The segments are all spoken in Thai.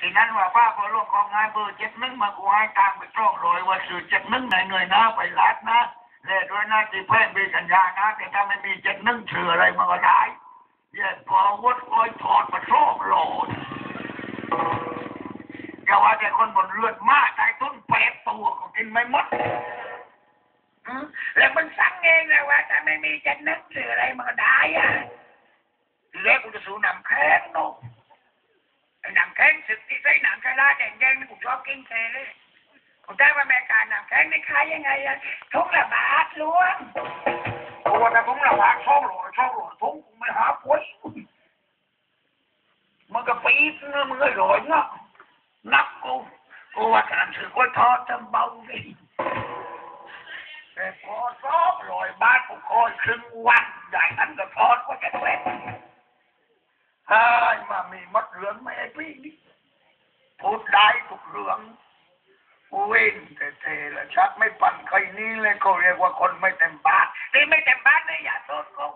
ทีนั้นว่าป้าพอลูกองงานเบอร์เจ็ดนึงมากูให้ตามไปจ้องรอยว่าสื่อเจ็ดนึงไหนหน่วยนะไปรัดนะเล่ด้วยนะที่เพ่งมีสัญญานะ แต่ถ้าไม่มีเจ็ดนึงเชื่ออะไรมันก็ได้เย็ดพอวดคอยถอดมาโชคโหลดอย่าว่าแต่คนบนเลือดมากใจต้นแปดตัวก็กินไม่หมดแล้วมันสั่งเองเลยว่าถ้าไม่มีจะนึกหรืออะไรมันก็ได้อะทีแรกกูจะสูนำแข้งนาะไอ้นำแข้งสึก ใส่หนังกระลาแดงแดงๆนี่กูชอบกินแค่เลยผมได้ว่าแม่การนำแข้งนี่ขายยังไงอะทุกละบาทล้วงตัวแต่ผมระบาดช่องหลช่องหลทุ่งกูไม่หาป่วยมันก็ปีดเนื้อมึงก็หลอยเนาะนับกูกูว่าการถือกล้วยทอดจำเบาดิแต่พอซอบลอยบ้านกูคอยครึ่งวันใหญ่นั้นก็ทอดก็จะเสร็จเฮ้ยมามีมัดเหลืองไม่ไอ้พี่นี่ พูดได้ทุกเรื่องเว้นแต่เทละชักไม่ปั่นใครนี้เลยเขาเรียกว่าคนไม่เต็มบ้านนี่ไม่เต็มบ้านเลยอย่าโทษกู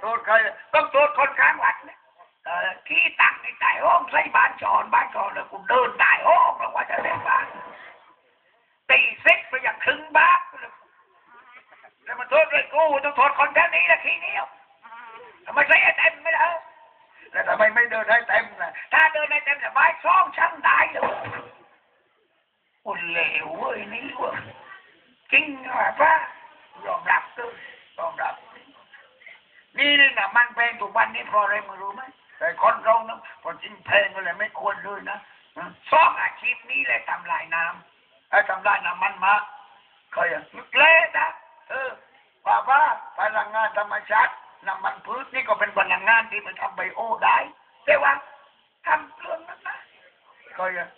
โทษใครต้องโทษคนข้างวัดเนี่ยที่ตั้งในตายห้องใส่บ้านจอนบ้านจอนแล้วกูเดินตายห้องแล้วว่าจะเล่นบ้านตีเซ็กไปอย่างถึงบ้านเลยแล้วมาโทษเลยกูต้องโทษคนแค่นี้ละทีเดียวทำไมใส่ไอ้เต็มไม่ได้ ไม่เดินให้เต็มนะถ้าเดินในเต็มสบายช่องช่างได้เลยอุ่นเหลวเว้ยนี่เว้ยจริงว่ะป้ายอมรับด้วยอมรับ นี่นี่นะมันแพงทุกวันนี้เพราะอะไรมึงรู้ไหมแต่คนเรานะพอจริงแพงก็เลยไม่ควรเลยนะสองอาชีพนี้เลยทำลายน้ไอ้ทำได้น้ำมันมาเคยเละนะเออว่าว่าพลังงานธรรมชาติน้ำมันพืชนี่ก็เป็นพลังงานที่มันทำไบโอได้ แต่ว่าทำเรื่องนั้นนะเคยอะ